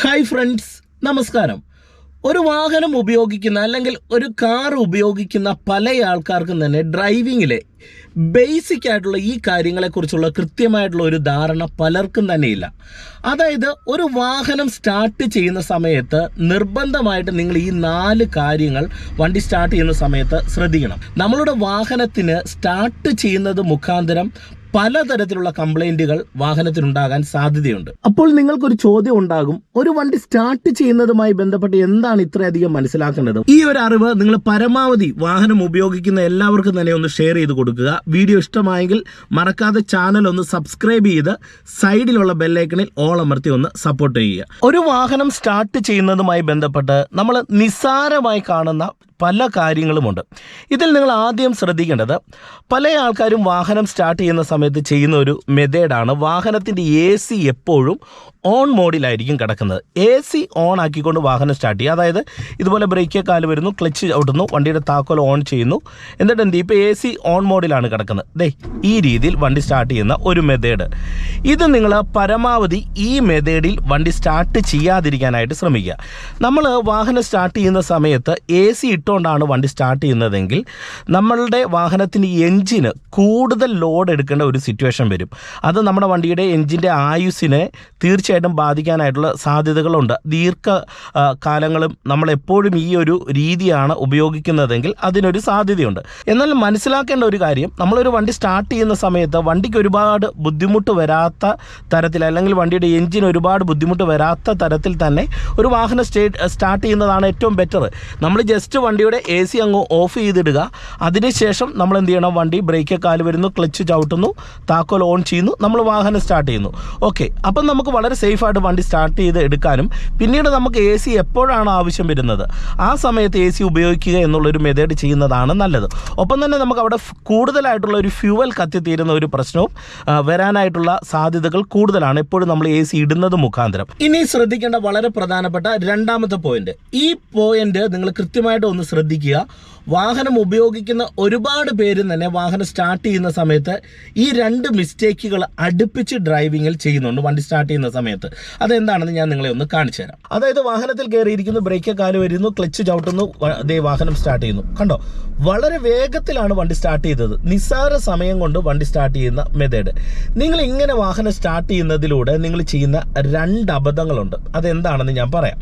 Hi friends നമസ്കാരം. ഒരു വാഹനം ഉപയോഗിക്കുന്ന അല്ലെങ്കിൽ ഒരു കാർ ഉപയോഗിക്കുന്ന പല ആൾക്കാർക്കും തന്നെ ഡ്രൈവിങ്ങിലെ ബേസിക് ആയിട്ടുള്ള ഈ കാര്യങ്ങളെക്കുറിച്ചുള്ള കൃത്യമായിട്ടുള്ള ഒരു ധാരണ പലർക്കും തന്നെയില്ല. അതായത് ഒരു വാഹനം സ്റ്റാർട്ട് ചെയ്യുന്ന സമയത്ത് നിർബന്ധമായിട്ട് നിങ്ങൾ ഈ നാല് കാര്യങ്ങൾ വണ്ടി സ്റ്റാർട്ട് ചെയ്യുന്ന സമയത്ത് ശ്രദ്ധിക്കണം. നമ്മളുടെ വാഹനത്തിന് സ്റ്റാർട്ട് ചെയ്യുന്നത് മുഖാന്തരം പലതരത്തിലുള്ള കംപ്ലൈന്റുകൾ വാഹനത്തിനുണ്ടാകാൻ സാധ്യതയുണ്ട്. അപ്പോൾ നിങ്ങൾക്കൊരു ചോദ്യം ഉണ്ടാകും ഒരു വണ്ടി സ്റ്റാർട്ട് ചെയ്യുന്നതുമായി ബന്ധപ്പെട്ട് എന്താണ് ഇത്രയധികം മനസ്സിലാക്കേണ്ടത്? ഈ ഒരു അറിവ് നിങ്ങൾ പരമാവധി വാഹനം ഉപയോഗിക്കുന്ന എല്ലാവർക്കും തന്നെ ഒന്ന് ഷെയർ ചെയ്ത് കൊടുക്കുക. വീഡിയോ ഇഷ്ടമായെങ്കിൽ മറക്കാതെ ചാനൽ ഒന്ന് സബ്സ്ക്രൈബ് ചെയ്ത് സൈഡിലുള്ള ബെല്ലൈക്കണിൽ ഓൾ അമർത്തി ഒന്ന് സപ്പോർട്ട് ചെയ്യുക. ഒരു വാഹനം സ്റ്റാർട്ട് ചെയ്യുന്നതുമായി ബന്ധപ്പെട്ട് നമ്മൾ നിസ്സാരമായി കാണുന്ന പല കാര്യങ്ങളുമുണ്ട്. ഇതിൽ നിങ്ങൾ ആദ്യം ശ്രദ്ധിക്കേണ്ടത് പല ആൾക്കാരും വാഹനം സ്റ്റാർട്ട് ചെയ്യുന്ന സമയത്ത് ചെയ്യുന്ന ഒരു മെത്തേഡാണ് വാഹനത്തിന്റെ എ സി എപ്പോഴും ഓൺ മോഡിലായിരിക്കും കിടക്കുന്നത്. എ സി ഓൺ ആക്കിക്കൊണ്ട് വാഹനം സ്റ്റാർട്ട് ചെയ്യുക. അതായത് ഇതുപോലെ ബ്രേക്ക് കാൽ വരുന്നു ക്ലച്ച് ഔട്ടുന്നു വണ്ടിയുടെ താക്കോൽ ഓൺ ചെയ്യുന്നു. എന്നിട്ട് എന്ത് ഇപ്പോൾ എ സി ഓൺ മോഡിലാണ് കിടക്കുന്നത്. ദേ ഈ രീതിയിൽ വണ്ടി സ്റ്റാർട്ട് ചെയ്യുന്ന ഒരു മെത്തേഡ് ഇത് നിങ്ങൾ പരമാവധി ഈ മെത്തേഡിൽ വണ്ടി സ്റ്റാർട്ട് ചെയ്യാതിരിക്കാനായിട്ട് ശ്രമിക്കുക. നമ്മൾ വാഹനം സ്റ്റാർട്ട് ചെയ്യുന്ന സമയത്ത് എ സി ഇട്ടുകൊണ്ടാണ് വണ്ടി സ്റ്റാർട്ട് ചെയ്യുന്നതെങ്കിൽ നമ്മളുടെ വാഹനത്തിന് എൻജിന് കൂടുതൽ ലോഡ് എടുക്കേണ്ട ഒരു സിറ്റുവേഷൻ വരും. അത് നമ്മുടെ വണ്ടിയുടെ എൻജിന്റെ ആയുസിനെ തീർച്ചയായിട്ടും ബാധിക്കാനായിട്ടുള്ള സാധ്യതകളുണ്ട്. ദീർഘ കാലങ്ങളും നമ്മളെപ്പോഴും ഈ ഒരു രീതിയാണ് ഉപയോഗിക്കുന്നതെങ്കിൽ അതിനൊരു സാധ്യതയുണ്ട്. എന്നാൽ മനസ്സിലാക്കേണ്ട ഒരു കാര്യം നമ്മളൊരു വണ്ടി സ്റ്റാർട്ട് ചെയ്യുന്ന സമയത്ത് വണ്ടിക്ക് ഒരുപാട് ബുദ്ധിമുട്ട് വരാത്ത തരത്തിൽ അല്ലെങ്കിൽ വണ്ടിയുടെ എഞ്ചിൻ ഒരുപാട് ബുദ്ധിമുട്ട് വരാത്ത തരത്തിൽ തന്നെ ഒരു വാഹനം സ്റ്റേ സ്റ്റാർട്ട് ചെയ്യുന്നതാണ് ഏറ്റവും ബെറ്റർ നമ്മൾ ജസ്റ്റ് വണ്ടിയുടെ എ സി അങ്ങ് ഓഫ് ചെയ്തിടുക. അതിനുശേഷം നമ്മൾ എന്ത് ചെയ്യണം? വണ്ടി ബ്രേക്ക് കാൽ വരുന്നു ക്ലച്ച് ചവിട്ടുന്നു താക്കോൽ ഓൺ ചെയ്യുന്നു നമ്മൾ വാഹനം സ്റ്റാർട്ട് ചെയ്യുന്നു. ഓക്കെ അപ്പം നമുക്ക് വളരെ സേഫായിട്ട് വണ്ടി സ്റ്റാർട്ട് ചെയ്ത് എടുക്കാനും പിന്നീട് നമുക്ക് എ സി എപ്പോഴാണ് ആവശ്യം വരുന്നത്? ആ സമയത്ത് എ സി ഉപയോഗിക്കുക എന്നുള്ളൊരു മെത്തേഡ് ചെയ്യുന്നതാണ് നല്ലത്. ഒപ്പം തന്നെ നമുക്ക് അവിടെ കൂടുതലായിട്ടുള്ള ഒരു ഫ്യൂവൽ കത്തിത്തീരുന്ന ഒരു പ്രശ്നവും വരാനായിട്ടുള്ള സാധ്യതകൾ കൂടുതലാണ്. എപ്പോഴും നമ്മൾ എ സി ഇടുന്നത് മുഖാന്തരം. ഇനി ശ്രദ്ധിക്കേണ്ട വളരെ പ്രധാനപ്പെട്ട രണ്ടാമത്തെ പോയിന്റ് ഈ പോയിന്റ് നിങ്ങൾ കൃത്യമായിട്ട് ഒന്ന് ശ്രദ്ധിക്കുക വാഹനം ഉപയോഗിക്കുന്ന ഒരുപാട് പേര് തന്നെ വാഹനം സ്റ്റാർട്ട് ചെയ്യുന്ന സമയത്ത് ഈ രണ്ട് മിസ്റ്റേക്കുകൾ അടുപ്പിച്ച് ഡ്രൈവിങ്ങിൽ ചെയ്യുന്നുണ്ട് വണ്ടി സ്റ്റാർട്ട് ചെയ്യുന്ന സമയത്ത്. അതെന്താണെന്ന് ഞാൻ നിങ്ങളെ ഒന്ന് കാണിച്ചു തരാം. അതായത് വാഹനത്തിൽ കയറിയിരിക്കുന്നു ബ്രേക്ക് കാൽ വരുന്നു ക്ലച്ച് ചവിട്ടുന്നു അതേ വാഹനം സ്റ്റാർട്ട് ചെയ്യുന്നു. കണ്ടോ? വളരെ വേഗത്തിലാണ് വണ്ടി സ്റ്റാർട്ട് ചെയ്തത്. നിസ്സാര സമയം കൊണ്ട് വണ്ടി സ്റ്റാർട്ട് ചെയ്യുന്ന മെത്തേഡ് നിങ്ങൾ ഇങ്ങനെ വാഹനം സ്റ്റാർട്ട് ചെയ്യുന്നതിലൂടെ നിങ്ങൾ ചെയ്യുന്ന രണ്ട് അബദ്ധങ്ങളുണ്ട്. അതെന്താണെന്ന് ഞാൻ പറയാം.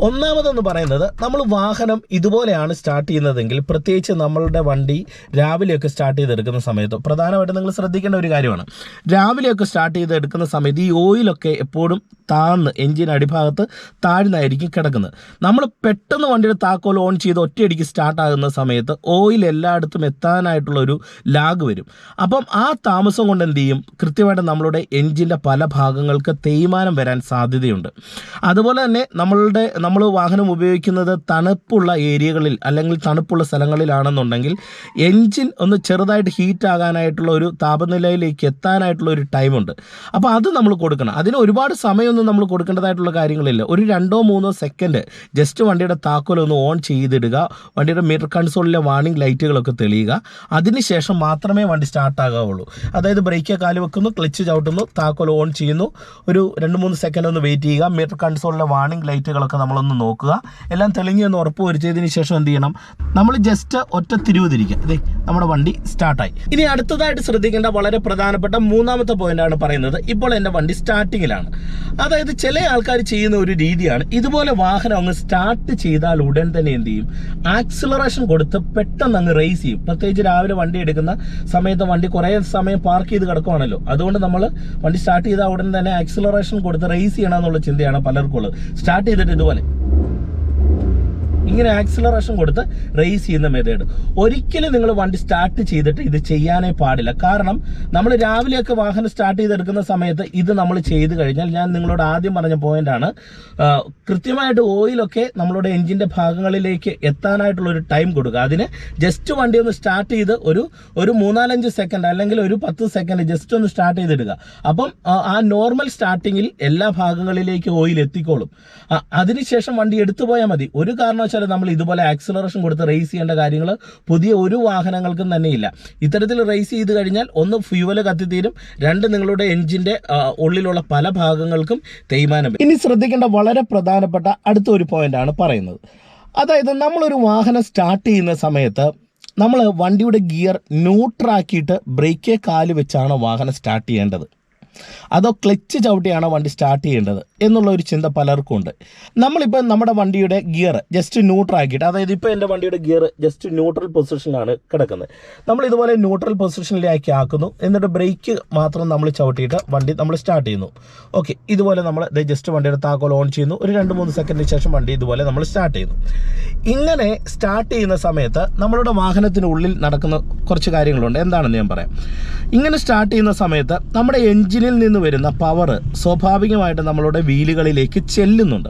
ഒന്നാമതെന്ന് പറയുന്നത് നമ്മൾ വാഹനം ഇതുപോലെയാണ് സ്റ്റാർട്ട് ചെയ്യുന്നതെങ്കിൽ പ്രത്യേകിച്ച് നമ്മളുടെ വണ്ടി രാവിലെയൊക്കെ സ്റ്റാർട്ട് ചെയ്തെടുക്കുന്ന സമയത്ത് പ്രധാനമായിട്ടും നിങ്ങൾ ശ്രദ്ധിക്കേണ്ട ഒരു കാര്യമാണ്. രാവിലെയൊക്കെ സ്റ്റാർട്ട് ചെയ്തെടുക്കുന്ന സമയത്ത് ഈ ഓയിലൊക്കെ എപ്പോഴും താന്ന് എഞ്ചിൻ അടിഭാഗത്ത് താഴ്ന്നായിരിക്കും കിടക്കുന്നത്. നമ്മൾ പെട്ടെന്ന് വണ്ടിയുടെ താക്കോൽ ഓൺ ചെയ്ത് ഒറ്റയടിക്ക് സ്റ്റാർട്ട് ആകുന്ന സമയത്ത് ഓയിൽ എല്ലായിടത്തും എത്താനായിട്ടുള്ള ഒരു ലാഗ് വരും. അപ്പം ആ താമസം കൊണ്ട് എന്ത് ചെയ്യും? കൃത്യമായിട്ട് നമ്മളുടെ എഞ്ചിന്റെ പല ഭാഗങ്ങൾക്ക് തേയ്മാനം വരാൻ സാധ്യതയുണ്ട്. അതുപോലെ തന്നെ നമ്മളുടെ നമ്മൾ വാഹനം ഉപയോഗിക്കുന്നത് തണുപ്പുള്ള ഏരിയകളിൽ അല്ലെങ്കിൽ തണുപ്പുള്ള സ്ഥലങ്ങളിലാണെന്നുണ്ടെങ്കിൽ എൻജിൻ ഒന്ന് ചെറുതായിട്ട് ഹീറ്റ് ആകാനായിട്ടുള്ള ഒരു താപനിലയിലേക്ക് എത്താനായിട്ടുള്ള ഒരു ടൈമുണ്ട് അപ്പോൾ അത് നമ്മൾ കൊടുക്കണം. അതിന് ഒരുപാട് സമയമൊന്നും നമ്മൾ കൊടുക്കേണ്ടതായിട്ടുള്ള കാര്യങ്ങളില്ല. ഒരു രണ്ടോ മൂന്നോ സെക്കൻഡ് ജസ്റ്റ് വണ്ടിയുടെ താക്കോലൊന്ന് ഓൺ ചെയ്തിടുക. വണ്ടിയുടെ മീറ്റർ കൺസോളിലെ വാർണിംഗ് ലൈറ്റുകളൊക്കെ തെളിയുക. അതിനുശേഷം മാത്രമേ വണ്ടി സ്റ്റാർട്ട് ആകാവുള്ളൂ. അതായത് ബ്രേക്ക് കാൽ വെക്കുന്നു ക്ലച്ച് ചവിട്ടുന്നു താക്കോൽ ഓൺ ചെയ്യുന്നു. ഒരു രണ്ട് മൂന്ന് സെക്കൻഡ് ഒന്ന് വെയിറ്റ് ചെയ്യുക. മീറ്റർ കൺസോളിലെ വാർണിംഗ് ലൈറ്റുകളൊക്കെ നമ്മളൊന്ന് നോക്കുക. എല്ലാം തെളിഞ്ഞു എന്ന് ഉറപ്പ് വരുത്തിയതിന് ശേഷം എന്ത് ചെയ്യണം? നമ്മൾ ജസ്റ്റ് ഒറ്റ തിരിവ് അതെ നമ്മുടെ വണ്ടി സ്റ്റാർട്ടായി. ഇനി അടുത്തതായിട്ട് ശ്രദ്ധിക്കേണ്ട വളരെ പ്രധാനപ്പെട്ട മൂന്നാമത്തെ പോയിന്റാണ് പറയുന്നത്. ഇപ്പോൾ എന്റെ വണ്ടി സ്റ്റാർട്ടിങ്ങിലാണ്. അതായത് ചില ആൾക്കാർ ചെയ്യുന്ന ഒരു രീതിയാണ്. ഇതുപോലെ വാഹനം അങ്ങ് സ്റ്റാർട്ട് ചെയ്താൽ ഉടൻ തന്നെ എന്ത് ചെയ്യും? ആക്സിലറേഷൻ കൊടുത്ത് പെട്ടെന്ന് അങ്ങ് റേസ് ചെയ്യും. പ്രത്യേകിച്ച് രാവിലെ വണ്ടി എടുക്കുന്ന സമയത്ത് വണ്ടി കുറേ സമയം പാർക്ക് ചെയ്ത് കിടക്കുവാണല്ലോ. അതുകൊണ്ട് നമ്മൾ വണ്ടി സ്റ്റാർട്ട് ചെയ്താൽ ഉടൻ തന്നെ ആക്സിലറേഷൻ കൊടുത്ത് റേസ് ചെയ്യണമെന്നുള്ള ചിന്തയാണ് പലർക്കും ഉള്ളത് സ്റ്റാർട്ട് ചെയ്തിട്ട് ഇതുപോലെ. ഇങ്ങനെ ആക്സിലറേഷൻ കൊടുത്ത് റേസ് ചെയ്യുന്ന മെത്തേഡ് ഒരിക്കലും നിങ്ങൾ വണ്ടി സ്റ്റാർട്ട് ചെയ്തിട്ട് ഇത് ചെയ്യാനേ പാടില്ല. കാരണം നമ്മൾ രാവിലെയൊക്കെ വാഹനം സ്റ്റാർട്ട് ചെയ്തെടുക്കുന്ന സമയത്ത് ഇത് നമ്മൾ ചെയ്ത് കഴിഞ്ഞാൽ ഞാൻ നിങ്ങളോട് ആദ്യം പറഞ്ഞ പോയിന്റാണ് കൃത്യമായിട്ട് ഓയിലൊക്കെ നമ്മളുടെ എഞ്ചിന്റെ ഭാഗങ്ങളിലേക്ക് എത്താനായിട്ടുള്ള ഒരു ടൈം കൊടുക്കുക. അതിന് ജസ്റ്റ് വണ്ടി ഒന്ന് സ്റ്റാർട്ട് ചെയ്ത് ഒരു ഒരു മൂന്നാലഞ്ച് സെക്കൻഡ് അല്ലെങ്കിൽ ഒരു പത്ത് സെക്കൻഡ് ജസ്റ്റ് ഒന്ന് സ്റ്റാർട്ട് ചെയ്തിടുക അപ്പം ആ, നോർമൽ സ്റ്റാർട്ടിങ്ങിൽ എല്ലാ ഭാഗങ്ങളിലേക്ക് ഓയിൽ എത്തിക്കോളും. അതിനുശേഷം വണ്ടി എടുത്തു പോയാൽ മതി. ഒരു കാരണവശാലും കാരണവശാലും നമ്മൾ ഇതുപോലെ ആക്സിലറേഷൻ കൊടുത്ത് റേസ് ചെയ്യേണ്ട കാര്യങ്ങൾ പുതിയ ഒരു വാഹനങ്ങൾക്കും തന്നെ ഇല്ല ഇത്തരത്തിൽ റേസ് ചെയ്ത് കഴിഞ്ഞാൽ ഒന്ന് ഫ്യൂവൽ കത്തിത്തീരും രണ്ട് നിങ്ങളുടെ എഞ്ചിന്റെ ഉള്ളിലുള്ള പല ഭാഗങ്ങൾക്കും തേയ്മാനം. ഇനി ശ്രദ്ധിക്കേണ്ട വളരെ പ്രധാനപ്പെട്ട അടുത്ത ഒരു പോയിന്റ് ആണ് പറയുന്നത്. അതായത് നമ്മളൊരു വാഹനം സ്റ്റാർട്ട് ചെയ്യുന്ന സമയത്ത് നമ്മൾ വണ്ടിയുടെ ഗിയർ ന്യൂട്രാക്കിയിട്ട് ബ്രേക്കേ കാൽ വെച്ചാണ് വാഹനം സ്റ്റാർട്ട് ചെയ്യേണ്ടത്. അതോ ക്ലച്ച് ചവിട്ടിയാണോ വണ്ടി സ്റ്റാർട്ട് ചെയ്യേണ്ടത് എന്നുള്ള ഒരു ചിന്ത പലർക്കും ഉണ്ട്. നമ്മളിപ്പോൾ നമ്മുടെ വണ്ടിയുടെ ഗിയർ ജസ്റ്റ് ന്യൂട്രൽ ആക്കിയിട്ട് അതായത് ഇപ്പോൾ എന്റെ വണ്ടിയുടെ ഗിയർ ജസ്റ്റ് ന്യൂട്രൽ പൊസിഷനിലാണ് കിടക്കുന്നത്. നമ്മൾ ഇതുപോലെ ന്യൂട്രൽ പൊസിഷനിലേക്ക് ആക്കുന്നു. എന്നിട്ട് ബ്രേക്ക് മാത്രം നമ്മൾ ചവിട്ടിയിട്ട് വണ്ടി നമ്മൾ സ്റ്റാർട്ട് ചെയ്യുന്നു. ഓക്കെ ഇതുപോലെ നമ്മൾ ജസ്റ്റ് വണ്ടിയുടെ താക്കോൽ ഓൺ ചെയ്യുന്നു. ഒരു രണ്ട് മൂന്ന് സെക്കൻഡിന് ശേഷം വണ്ടി ഇതുപോലെ നമ്മൾ സ്റ്റാർട്ട് ചെയ്യുന്നു. ഇങ്ങനെ സ്റ്റാർട്ട് ചെയ്യുന്ന സമയത്ത് നമ്മളുടെ വാഹനത്തിനുള്ളിൽ നടക്കുന്ന കുറച്ച് കാര്യങ്ങളുണ്ട്. എന്താണെന്ന് ഞാൻ പറയാം. ഇങ്ങനെ സ്റ്റാർട്ട് ചെയ്യുന്ന സമയത്ത് നമ്മുടെ എഞ്ചിനിൽ നിന്ന് വരുന്ന പവർ സ്വാഭാവികമായിട്ട് നമ്മളുടെ വീലുകളിലേക്ക് ചെല്ലുന്നുണ്ട്.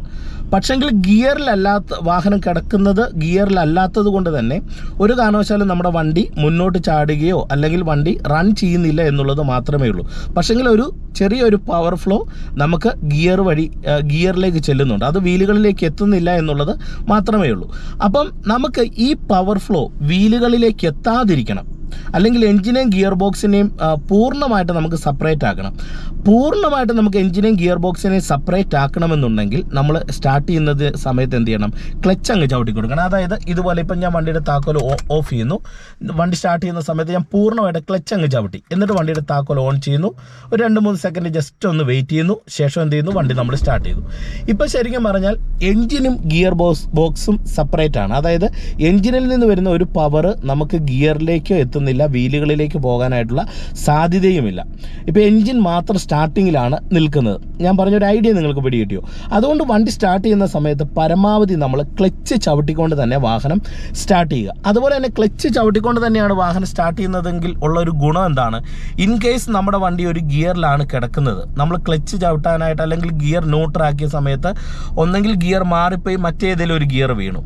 പക്ഷെങ്കിൽ ഗിയറിലല്ലാത്ത വാഹനം കിടക്കുന്നത് ഗിയറിലല്ലാത്തത് കൊണ്ട് തന്നെ ഒരു കാരണവശാലും നമ്മുടെ വണ്ടി മുന്നോട്ട് ചാടുകയോ അല്ലെങ്കിൽ വണ്ടി റൺ ചെയ്യുന്നില്ല എന്നുള്ളത് മാത്രമേ ഉള്ളൂ. പക്ഷെങ്കിൽ ഒരു ചെറിയൊരു പവർ ഫ്ലോ നമുക്ക് ഗിയർ വഴി ഗിയറിലേക്ക് ചെല്ലുന്നുണ്ട്. അത് വീലുകളിലേക്ക് എത്തുന്നില്ല എന്നുള്ളത് മാത്രമേ ഉള്ളൂ. അപ്പം നമുക്ക് ഈ പവർ ഫ്ലോ വീലുകളിലേക്ക് എത്താതിരിക്കണം. അല്ലെങ്കിൽ എഞ്ചിനെയും ഗിയർ ബോക്സിനെയും പൂർണമായിട്ട് നമുക്ക് സെപ്പറേറ്റ് ആക്കണം. പൂർണമായിട്ട് നമുക്ക് എഞ്ചിനെയും ഗിയർ ബോക്സിനെയും സെപ്പറേറ്റ് ആക്കണമെന്നുണ്ടെങ്കിൽ നമ്മൾ സ്റ്റാർട്ട് ചെയ്യുന്നത് സമയത്ത് എന്ത് ചെയ്യണം? ക്ലച്ച് അങ്ങ് ചവിട്ടി കൊടുക്കണം. അതായത് ഇതുപോലെ ഇപ്പം ഞാൻ വണ്ടിയുടെ താക്കോൽ ഓഫ് ചെയ്യുന്നു. വണ്ടി സ്റ്റാർട്ട് ചെയ്യുന്ന സമയത്ത് ഞാൻ പൂർണമായിട്ട് ക്ലച്ച് അങ്ങ് ചവിട്ടി. എന്നിട്ട് വണ്ടിയുടെ താക്കോൽ ഓൺ ചെയ്യുന്നു. ഒരു രണ്ട് മൂന്ന് സെക്കൻഡ് ജസ്റ്റ് ഒന്ന് വെയിറ്റ് ചെയ്യുന്നു. ശേഷം എന്ത് ചെയ്യുന്നു? വണ്ടി നമ്മൾ സ്റ്റാർട്ട് ചെയ്തു. ഇപ്പം ശരിക്കും പറഞ്ഞാൽ എഞ്ചിനും ഗിയർ ബോക്സ് ബോക്സും സെപ്പറേറ്റ് ആണ്. അതായത് എഞ്ചിനിൽ നിന്ന് വരുന്ന ഒരു പവർ നമുക്ക് ഗിയറിലേക്കോ എത്തുന്നില്ല വീലുകളിലേക്ക് പോകാനായിട്ടുള്ള സാധ്യതയുമില്ല. ഇപ്പോൾ എൻജിൻ മാത്രം സ്റ്റാർട്ടിങ്ങിലാണ് നിൽക്കുന്നത്. ഞാൻ പറഞ്ഞൊരു ഐഡിയ നിങ്ങൾക്ക് പിടികിട്ടിയോ? അതുകൊണ്ട് വണ്ടി സ്റ്റാർട്ട് ചെയ്യുന്ന സമയത്ത് പരമാവധി നമ്മൾ ക്ലച്ച് ചവിട്ടിക്കൊണ്ട് തന്നെ വാഹനം സ്റ്റാർട്ട് ചെയ്യുക. അതുപോലെ തന്നെ ക്ലച്ച് ചവിട്ടിക്കൊണ്ട് തന്നെയാണ് വാഹനം സ്റ്റാർട്ട് ചെയ്യുന്നതെങ്കിൽ ഉള്ള ഒരു ഗുണം എന്താണ്? ഇൻ കേസ് നമ്മുടെ വണ്ടി ഒരു ഗിയറിലാണ് കിടക്കുന്നത്. നമ്മൾ ക്ലച്ച് ചവിട്ടാനായിട്ട് അല്ലെങ്കിൽ ഗിയർ ന്യൂട്രാക്കിയ സമയത്ത് ഒന്നെങ്കിൽ ഗിയർ മാറിപ്പോയി മറ്റേതെങ്കിലും ഒരു ഗിയർ വീണു.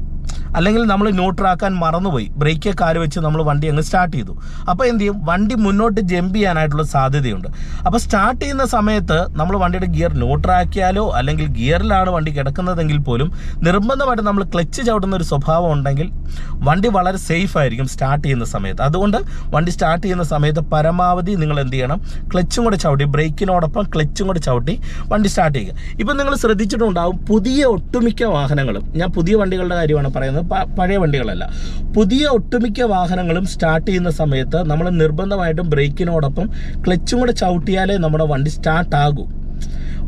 അല്ലെങ്കിൽ നമ്മൾ ന്യൂട്രാക്കാൻ മറന്നുപോയി. ബ്രേക്ക് കാൽ വെച്ച് നമ്മൾ വണ്ടി അങ്ങ് സ്റ്റാർട്ട് ചെയ്തു. അപ്പോൾ എന്ത് ചെയ്യും? വണ്ടി മുന്നോട്ട് ജമ്പ് ചെയ്യാനായിട്ടുള്ള സാധ്യതയുണ്ട്. അപ്പോൾ സ്റ്റാർട്ട് ചെയ്യുന്ന സമയത്ത് നമ്മൾ വണ്ടിയുടെ ഗിയർ ന്യൂട്രാക്കിയാലോ അല്ലെങ്കിൽ ഗിയറിലാണ് വണ്ടി കിടക്കുന്നതെങ്കിൽ പോലും നിർബന്ധമായിട്ട് നമ്മൾ ക്ലച്ച് ചവിട്ടുന്ന ഒരു സ്വഭാവം ഉണ്ടെങ്കിൽ വണ്ടി വളരെ സേഫ് ആയിരിക്കും സ്റ്റാർട്ട് ചെയ്യുന്ന സമയത്ത്. അതുകൊണ്ട് വണ്ടി സ്റ്റാർട്ട് ചെയ്യുന്ന സമയത്ത് പരമാവധി നിങ്ങൾ എന്ത് ചെയ്യണം? ക്ലച്ചും കൂടെ ചവിട്ടി ബ്രേക്കിനോടൊപ്പം ക്ലച്ചും കൂടെ ചവിട്ടി വണ്ടി സ്റ്റാർട്ട് ചെയ്യുക. ഇപ്പം നിങ്ങൾ ശ്രദ്ധിച്ചിട്ടുണ്ടാവും പുതിയ ഒട്ടുമിക്ക വാഹനങ്ങളും. ഞാൻ പുതിയ വണ്ടികളുടെ കാര്യമാണ് പറയുന്നത്. പഴയ വണ്ടികളല്ല. പുതിയ ഒട്ടുമിക്ക വാഹനങ്ങളും സ്റ്റാർട്ട് ചെയ്യുന്ന സമയത്ത് നമ്മൾ നിർബന്ധമായിട്ടും ബ്രേക്കിനോടൊപ്പം ക്ലച്ചും കൂടെ ചവിട്ടിയാലേ നമ്മുടെ വണ്ടി സ്റ്റാർട്ട് ആകൂ.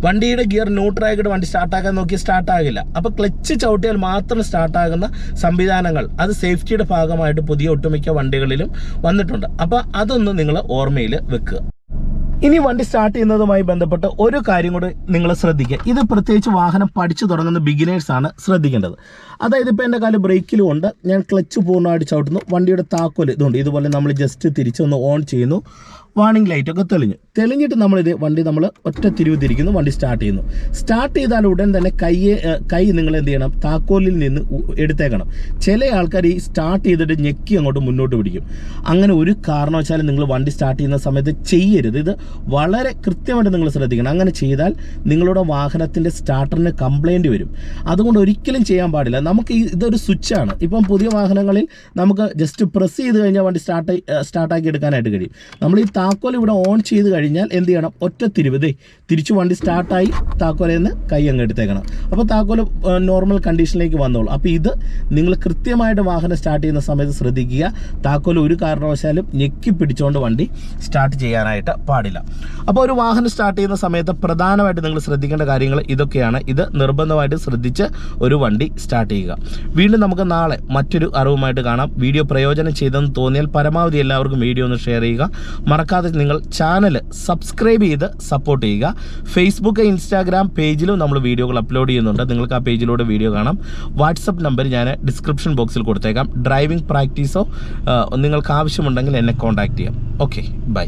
വണ്ടിയുടെ ഗിയർ ന്യൂട്രലായിട്ട് വണ്ടി സ്റ്റാർട്ടാക്കാൻ നോക്കി സ്റ്റാർട്ടാകില്ല അപ്പോൾ ക്ലച്ച് ചവിട്ടിയാൽ മാത്രം സ്റ്റാർട്ടാകുന്ന സംവിധാനങ്ങൾ അത് സേഫ്റ്റിയുടെ ഭാഗമായിട്ട് പുതിയ ഒട്ടുമിക്ക വണ്ടികളിലും വന്നിട്ടുണ്ട്. അപ്പോൾ അതൊന്ന് നിങ്ങൾ ഓർമ്മയിൽ വെക്കുക. ഇനി വണ്ടി സ്റ്റാർട്ട് ചെയ്യുന്നതുമായി ബന്ധപ്പെട്ട് ഒരു കാര്യം കൂടി നിങ്ങൾ ശ്രദ്ധിക്കുക. ഇത് പ്രത്യേകിച്ച് വാഹനം പഠിച്ചു തുടങ്ങുന്ന ബിഗിനേഴ്സ് ആണ് ശ്രദ്ധിക്കേണ്ടത്. അതായത് ഇപ്പോൾ എന്റെ കാൽ ബ്രേക്കിലും ഉണ്ട്. ഞാൻ ക്ലച്ച് പൂർണമായിട്ട് ചവിട്ടുന്നു. വണ്ടിയുടെ താക്കോൽ ഇതുണ്ട്. ഇതുപോലെ നമ്മൾ ജസ്റ്റ് തിരിച്ചൊന്ന് ഓൺ ചെയ്യുന്നു. വാണിംഗ് ലൈറ്റ് ഒക്കെ തെളിഞ്ഞു. തെളിഞ്ഞിട്ട് നമ്മളിത് വണ്ടി നമ്മൾ ഒറ്റ തിരിവ് തിരിക്കുന്നു വണ്ടി സ്റ്റാർട്ട് ചെയ്യുന്നു. സ്റ്റാർട്ട് ചെയ്താൽ ഉടൻ തന്നെ കൈയെ കൈ നിങ്ങൾ എന്ത് ചെയ്യണം? താക്കോലിൽ നിന്ന് എടുത്തേക്കണം. ചില ആൾക്കാർ ഈ സ്റ്റാർട്ട് ചെയ്തിട്ട് ഞെക്കി അങ്ങോട്ട് മുന്നോട്ട് പിടിക്കും. അങ്ങനെ ഒരു കാരണവശാലും നിങ്ങൾ വണ്ടി സ്റ്റാർട്ട് ചെയ്യുന്ന സമയത്ത് ചെയ്യരുത്. ഇത് വളരെ കൃത്യമായിട്ട് നിങ്ങൾ ശ്രദ്ധിക്കണം. അങ്ങനെ ചെയ്താൽ നിങ്ങളുടെ വാഹനത്തിന്റെ സ്റ്റാർട്ടറിന് കംപ്ലൈന്റ് വരും. അതുകൊണ്ട് ഒരിക്കലും ചെയ്യാൻ പാടില്ല. നമുക്ക് ഇതൊരു ആണ് ഇപ്പം പുതിയ വാഹനങ്ങളിൽ നമുക്ക് ജസ്റ്റ് പ്രസ് ചെയ്ത് കഴിഞ്ഞാൽ വണ്ടി സ്റ്റാർട്ട് സ്റ്റാർട്ടാക്കി എടുക്കാനായിട്ട് കഴിയും. നമ്മൾ ഈ താക്കോൽ ഇവിടെ ഓൺ ചെയ്ത് കഴിഞ്ഞാൽ എന്ത് ചെയ്യണം? ഒറ്റ തിരിവ്. ദേ തിരിച്ചു വണ്ടി സ്റ്റാർട്ടായി താക്കോലിൽ നിന്ന് കൈ അങ്ങ് എടുത്തേക്കണം. അപ്പോൾ താക്കോൽ നോർമൽ കണ്ടീഷനിലേക്ക് വന്നോളൂ. അപ്പോൾ ഇത് നിങ്ങൾ കൃത്യമായിട്ട് വാഹനം സ്റ്റാർട്ട് ചെയ്യുന്ന സമയത്ത് ശ്രദ്ധിക്കുക. താക്കോൽ ഒരു കാരണവശാലും ഞെക്കി പിടിച്ചുകൊണ്ട് വണ്ടി സ്റ്റാർട്ട് ചെയ്യാനായിട്ട് പാടില്ല. അപ്പോൾ ഒരു വാഹനം സ്റ്റാർട്ട് ചെയ്യുന്ന സമയത്ത് പ്രധാനമായിട്ട് നിങ്ങൾ ശ്രദ്ധിക്കേണ്ട കാര്യങ്ങൾ ഇതൊക്കെയാണ്. ഇത് നിർബന്ധമായിട്ട് ശ്രദ്ധിച്ച് ഒരു വണ്ടി സ്റ്റാർട്ട് ചെയ്യുക. വീണ്ടും നമുക്ക് നാളെ മറ്റൊരു അറിവുമായിട്ട് കാണാം. വീഡിയോ പ്രയോജനം ചെയ്തെന്ന് തോന്നിയാൽ പരമാവധി എല്ലാവർക്കും വീഡിയോ ഒന്ന് ഷെയർ ചെയ്യുക. മറക്കാതെ നിങ്ങൾ ചാനൽ സബ്സ്ക്രൈബ് ചെയ്ത് സപ്പോർട്ട് ചെയ്യുക. ഫേസ്ബുക്ക് ഇൻസ്റ്റാഗ്രാം പേജിലും നമ്മൾ വീഡിയോകൾ അപ്ലോഡ് ചെയ്യുന്നുണ്ട്. നിങ്ങൾക്ക് ആ പേജിലൂടെ വീഡിയോ കാണാം. വാട്സപ്പ് നമ്പർ ഞാൻ ഡിസ്ക്രിപ്ഷൻ ബോക്സിൽ കൊടുത്തേക്കാം. ഡ്രൈവിംഗ് പ്രാക്ടീസോ നിങ്ങൾക്ക് ആവശ്യമുണ്ടെങ്കിൽ എന്നെ കോൺടാക്ട് ചെയ്യാം. Okay bye